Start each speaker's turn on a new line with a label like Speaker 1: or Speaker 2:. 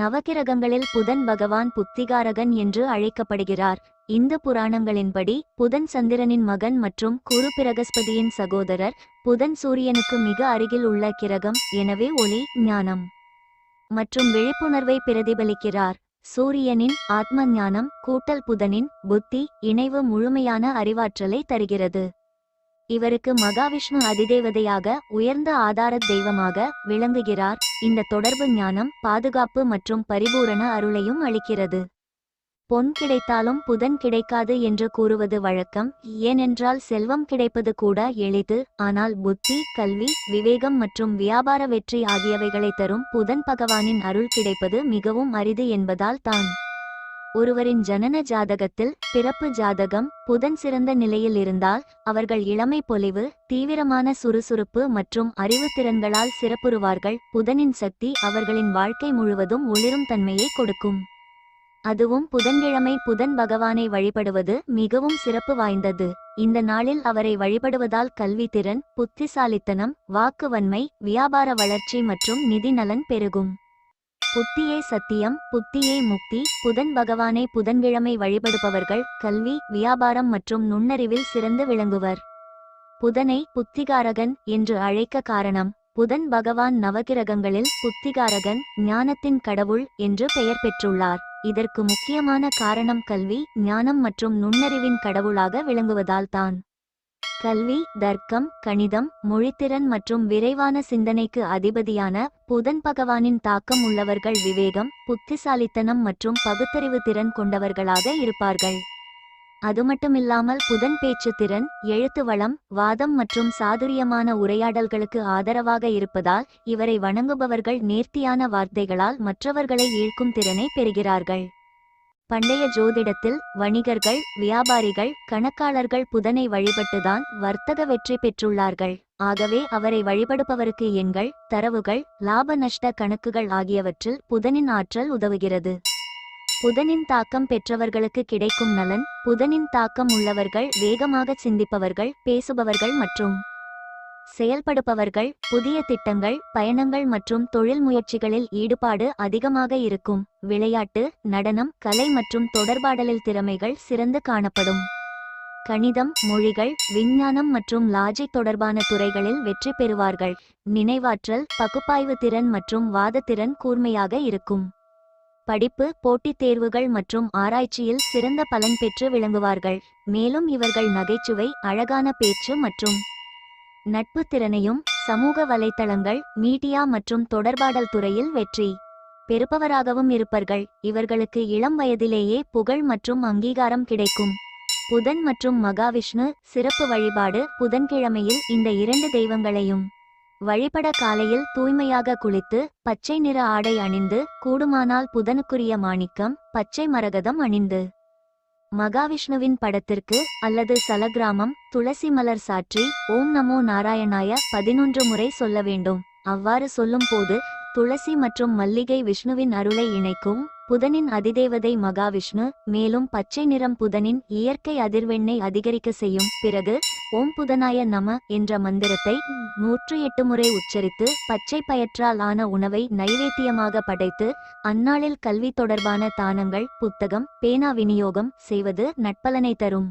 Speaker 1: நவகிரகங்களில் புதன் பகவான் புத்திகாரகன் என்று அழைக்கப்படுகிறார். இந்து புராணங்களின்படி புதன் சந்திரனின் மகன் மற்றும் குரு பிரகஸ்பதியின் சகோதரர் புதன் சூரியனுக்கு மிக அருகில் உள்ள கிரகம் எனவே ஒளி ஞானம் மற்றும் விழிப்புணர்வை பிரதிபலிக்கிறார். சூரியனின் ஆத்ம ஞானம் கூட்டல் புதனின் புத்தி இணைவு முழுமையான அறிவாற்றலை தருகிறது. இவருக்கு மகாவிஷ்ணு அதிதேவதையாக உயர்ந்த ஆதார தெய்வமாக விளங்குகிறார். இந்த தொடர்பு ஞானம் பாதுகாப்பு மற்றும் பரிபூரண அருளையும் அளிக்கிறது. பொன் கிடைத்தாலும் புதன் கிடைக்காது என்று கூறுவது வழக்கம். ஏனென்றால் செல்வம் கிடைப்பது கூட எளிது. ஆனால் புத்தி கல்வி விவேகம் மற்றும் வியாபார வெற்றி ஆகியவைகளை தரும் புதன் பகவானின் அருள் கிடைப்பது மிகவும் அரிது என்பதால் தான். ஒருவரின் ஜனன ஜாதகத்தில் பிறப்பு ஜாதகம் புதன் சிறந்த நிலையில் இருந்தால் அவர்கள் இளமை பொலிவு தீவிரமான சுறுசுறுப்பு மற்றும் அறிவு திறன்களால் சிறப்புறுவார்கள். புதனின் சக்தி அவர்களின் வாழ்க்கை முழுவதும் ஒளிரும் தன்மையை கொடுக்கும். அதுவும் புதன்கிழமை புதன் பகவானை வழிபடுவது மிகவும் சிறப்பு வாய்ந்தது. இந்த நாளில் அவரை வழிபடுவதால் கல்வி திறன் புத்திசாலித்தனம் வாக்குவன்மை வியாபார வளர்ச்சி மற்றும் நிதி நலன் பெருகும். புத்தியே சத்தியம் புத்தியே முக்தி புதன் பகவானை புதன்கிழமை வழிபடுபவர்கள் கல்வி வியாபாரம் மற்றும் நுண்ணறிவில் சிறந்து விளங்குவர். புதனை புத்திகாரகன் என்று அழைக்க காரணம் புதன் பகவான் நவகிரகங்களில் புத்திகாரகன் ஞானத்தின் கடவுள் என்று பெயர் பெற்றுள்ளார். இதற்கு முக்கியமான காரணம் கல்வி ஞானம் மற்றும் நுண்ணறிவின் கடவுளாக விளங்குவதால்தான் கல்வி தர்க்கம் கணிதம் மொழித்திறன் மற்றும் விரைவான சிந்தனைக்கு அதிபதியான புதன் பகவானின் தாக்கம் உள்ளவர்கள் விவேகம் புத்திசாலித்தனம் மற்றும் பகுத்தறிவு திறன் கொண்டவர்களாக இருப்பார்கள். அது மட்டுமில்லாமல் புதன் பேச்சு திறன் எழுத்து வளம் வாதம் மற்றும் சாதுரியமான உரையாடல்களுக்கு ஆதரவாக இருப்பதால் இவரை வணங்குபவர்கள் நேர்த்தியான வார்த்தைகளால் மற்றவர்களை ஈழ்க்கும் திறனை பெறுகிறார்கள். பண்டைய ஜோதிடத்தில் வணிகர்கள் வியாபாரிகள் கணக்காளர்கள் புதனை வழிபட்டுதான் வர்த்தக வெற்றி பெற்றுள்ளார்கள். ஆகவே அவரை வழிபடுபவருக்கு எண்கள் தரவுகள் லாப நஷ்ட கணக்குகள் ஆகியவற்றில் புதனின் ஆற்றல் உதவுகிறது. புதனின் தாக்கம் பெற்றவர்களுக்கு கிடைக்கும் நலன் புதனின் தாக்கம் உள்ளவர்கள் வேகமாக சிந்திப்பவர்கள் பேசுபவர்கள் மற்றும் செயல்படுபவர்கள் புதிய திட்டங்கள் பயணங்கள் மற்றும் தொழில் முயற்சிகளில் ஈடுபாடு அதிகமாக இருக்கும். விளையாட்டு நடனம் கலை மற்றும் தொடர்பாடலில் திறமைகள் சிறந்து காணப்படும். கணிதம் மொழிகள் விஞ்ஞானம் மற்றும் லாஜிக் தொடர்பான துறைகளில் வெற்றி பெறுவார்கள். நினைவாற்றல் பகுப்பாய்வு திறன் மற்றும் வாதத்திறன் கூர்மையாக இருக்கும். படிப்பு போட்டித் தேர்வுகள் மற்றும் ஆராய்ச்சியில் சிறந்த பலன் பெற்று விளங்குவார்கள். மேலும் இவர்கள் நகைச்சுவை அழகான பேச்சு மற்றும் நட்பு திறனையும் சமூக வலைத்தளங்கள் மீடியா மற்றும் தொடர்பாடல் துறையில் வெற்றி பெறுபவராகவும் இருப்பர்கள். இவர்களுக்கு இளம் வயதிலேயே புகழ் மற்றும் அங்கீகாரம் கிடைக்கும். புதன் மற்றும் மகாவிஷ்ணு சிறப்பு வழிபாடு புதன்கிழமையில் இந்த இரண்டு தெய்வங்களையும் வழிபட காலையில் தூய்மையாக குளித்து பச்சை நிற ஆடை அணிந்து கூடுமானால் புதனுக்குரிய மாணிக்கம் பச்சை மரகதம் அணிந்து மகாவிஷ்ணுவின் படத்திற்கு அல்லது சலகிராமம் துளசி மலர் சாற்றி ஓம் நமோ நாராயணாய பதினொன்று முறை சொல்ல வேண்டும். அவ்வாறு சொல்லும்போது துளசி மற்றும் மல்லிகை விஷ்ணுவின் அருளை இணைக்கும் புதனின் அதிதேவதை மகாவிஷ்ணு மேலும் பச்சை நிறம் புதனின் இயற்கை அதிர்வெண்ணை அதிகரிக்க செய்யும். பிறகு ஓம் புதனாய நம என்ற மந்திரத்தை நூற்று எட்டு முறை உச்சரித்து பச்சை பயற்றால் ஆன உணவை நைவேத்தியமாக படைத்து அந்நாளில் கல்வி தொடர்பான தானங்கள் புத்தகம் பேனா விநியோகம் செய்வது நட்பலனை தரும்.